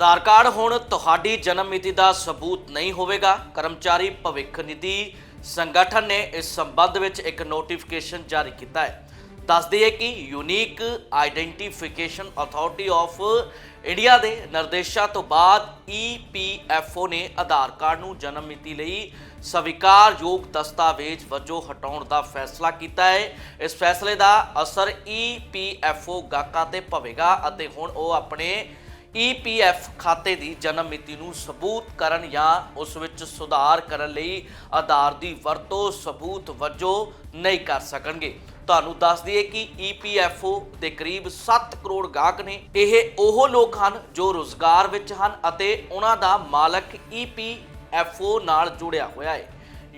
ਆਧਾਰ card ਹੁਣ ਤੁਹਾਡੀ ਜਨਮ ਮਿਤੀ ਦਾ ਸਬੂਤ ਨਹੀਂ ਹੋਵੇਗਾ। ਕਰਮਚਾਰੀ ਭਵਿੱਖ ਨਿਧੀ ਸੰਗਠਨ ਨੇ ਇਸ ਸੰਬੰਧ ਵਿੱਚ ਇੱਕ ਨੋਟੀਫਿਕੇਸ਼ਨ ਜਾਰੀ ਕੀਤਾ ਹੈ। ਦੱਸਦੀ ਹੈ ਕਿ unique identification authority of India ਦੇ ਨਿਰਦੇਸ਼ਾਂ ਤੋਂ ਬਾਅਦ ਈਪੀਐਫਓ ਨੇ ਆਧਾਰ ਕਾਰਡ ਨੂੰ ਜਨਮ ਮਿਤੀ ਲਈ ਸਵੀਕਾਰਯੋਗ ਦਸਤਾਵੇਜ਼ ਵਜੋਂ ਹਟਾਉਣ ਦਾ ਫੈਸਲਾ ਕੀਤਾ ਹੈ। ਇਸ ਫੈਸਲੇ ਦਾ ਅਸਰ ਈਪੀਐਫਓ ਗਾਹਕਾਂ ਤੇ ਪਵੇਗਾ ਅਤੇ ਹੁਣ ਉਹ ਆਪਣੇ ਈਪੀਐਫ ਖਾਤੇ ਦੀ ਜਨਮ ਮਿਤੀ ਨੂੰ ਸਬੂਤ ਕਰਨ ਜਾਂ ਉਸ ਵਿੱਚ ਸੁਧਾਰ ਕਰਨ ਲਈ ਆਧਾਰ ਦੀ ਵਰਤੋਂ ਸਬੂਤ ਵਜੋਂ ਨਹੀਂ ਕਰ ਸਕਣਗੇ। ਤੁਹਾਨੂੰ ਦੱਸ ਦਈਏ ਕਿ ਈਪੀਐਫਓ ਦੇ ਕਰੀਬ 7 ਕਰੋੜ ਗਾਹਕ ਨੇ। ਇਹ ਉਹ ਲੋਕ ਹਨ ਜੋ ਰੋਜ਼ਗਾਰ ਵਿੱਚ ਹਨ ਅਤੇ ਉਹਨਾਂ ਦਾ ਮਾਲਕ ਈਪੀਐਫਓ ਨਾਲ ਜੁੜਿਆ ਹੋਇਆ ਹੈ।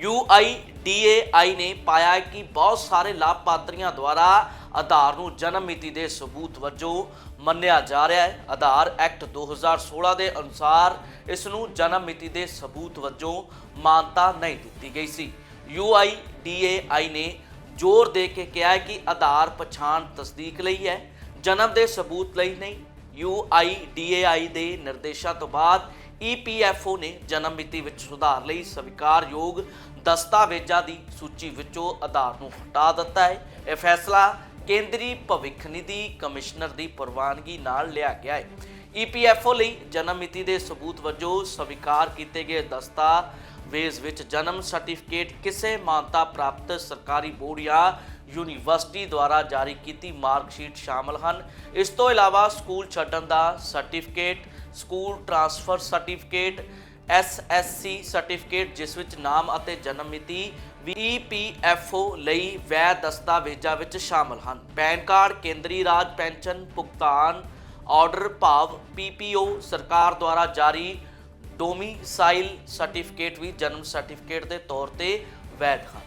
UIDAI ਨੇ ਪਾਇਆ ਕਿ ਬਹੁਤ ਸਾਰੇ ਲਾਭਪਾਤਰੀਆਂ ਦੁਆਰਾ ਆਧਾਰ ਨੂੰ ਜਨਮ ਮਿਤੀ ਦੇ ਸਬੂਤ ਵਜੋਂ ਮੰਨਿਆ ਜਾ ਰਿਹਾ ਹੈ। ਆਧਾਰ ਐਕਟ 2016 ਦੇ ਅਨੁਸਾਰ ਇਸ ਨੂੰ ਜਨਮ ਮਿਤੀ ਦੇ ਸਬੂਤ ਵਜੋਂ ਮਾਨਤਾ ਨਹੀਂ ਦਿੱਤੀ ਗਈ ਸੀ। UIDAI ਨੇ ਜ਼ੋਰ ਦੇ ਕੇ ਕਿਹਾ ਕਿ ਆਧਾਰ ਪਛਾਣ ਤਸਦੀਕ ਲਈ ਹੈ, ਜਨਮ ਦੇ ਸਬੂਤ ਲਈ ਨਹੀਂ। UIDAI ਦੇ ਨਿਰਦੇਸ਼ਾਂ ਤੋਂ ਬਾਅਦ EPFO ਨੇ ਜਨਮ ਮਿਤੀ ਵਿੱਚ ਸੁਧਾਰ ਲਈ ਸਵੀਕਾਰਯੋਗ ਦਸਤਾਵੇਜ਼ਾਂ ਦੀ ਸੂਚੀ ਵਿੱਚੋਂ ਆਧਾਰ ਨੂੰ ਹਟਾ ਦਿੱਤਾ ਹੈ। ਇਹ ਫੈਸਲਾ ਕੇਂਦਰੀ ਭਵਿੱਖ ਨਿਧੀ ਕਮਿਸ਼ਨਰ ਦੀ ਪ੍ਰਵਾਨਗੀ ਨਾਲ ਲਿਆ ਗਿਆ ਹੈ। EPFO ਲਈ ਜਨਮ ਮਿਤੀ ਦੇ ਸਬੂਤ ਵਜੋਂ ਸਵੀਕਾਰ ਕੀਤੇ ਗਏ ਦਸਤਾਵੇਜ਼ ਵਿੱਚ ਜਨਮ ਸਰਟੀਫਿਕੇਟ ਕਿਸੇ ਮਾਨਤਾ ਪ੍ਰਾਪਤ ਸਰਕਾਰੀ ਬੋਰਡ ਜਾਂ ਯੂਨੀਵਰਸਿਟੀ ਦੁਆਰਾ ਜਾਰੀ ਕੀਤੀ ਮਾਰਕਸ਼ੀਟ ਸ਼ਾਮਲ ਹਨ। ਇਸ ਤੋਂ ਇਲਾਵਾ ਸਕੂਲ ਛੱਡਣ ਦਾ certificate school transfer certificate SSC certificate, ਜਿਸ ਵਿੱਚ ਨਾਮ ਅਤੇ ਜਨਮ ਮਿਤੀ ਵੀ ਈਪੀਐਫਓ ਲਈ ਵੈਧ ਦਸਤਾਵੇਜ਼ਾਂ ਵਿੱਚ ਸ਼ਾਮਲ ਹਨ। ਪੈਨ ਕਾਰਡ, ਕੇਂਦਰੀ ਰਾਜ ਪੈਨਸ਼ਨ, ਭੁਗਤਾਨ ਆਰਡਰ ਭਾਵ ਪੀਪੀਓ ਸਰਕਾਰ ਦੁਆਰਾ ਜਾਰੀ ਡੋਮਿਸਾਈਲ ਸਰਟੀਫਿਕੇਟ ਵੀ ਜਨਮ ਸਰਟੀਫਿਕੇਟ ਦੇ ਤੌਰ ਤੇ ਵੈਧ ਹਨ।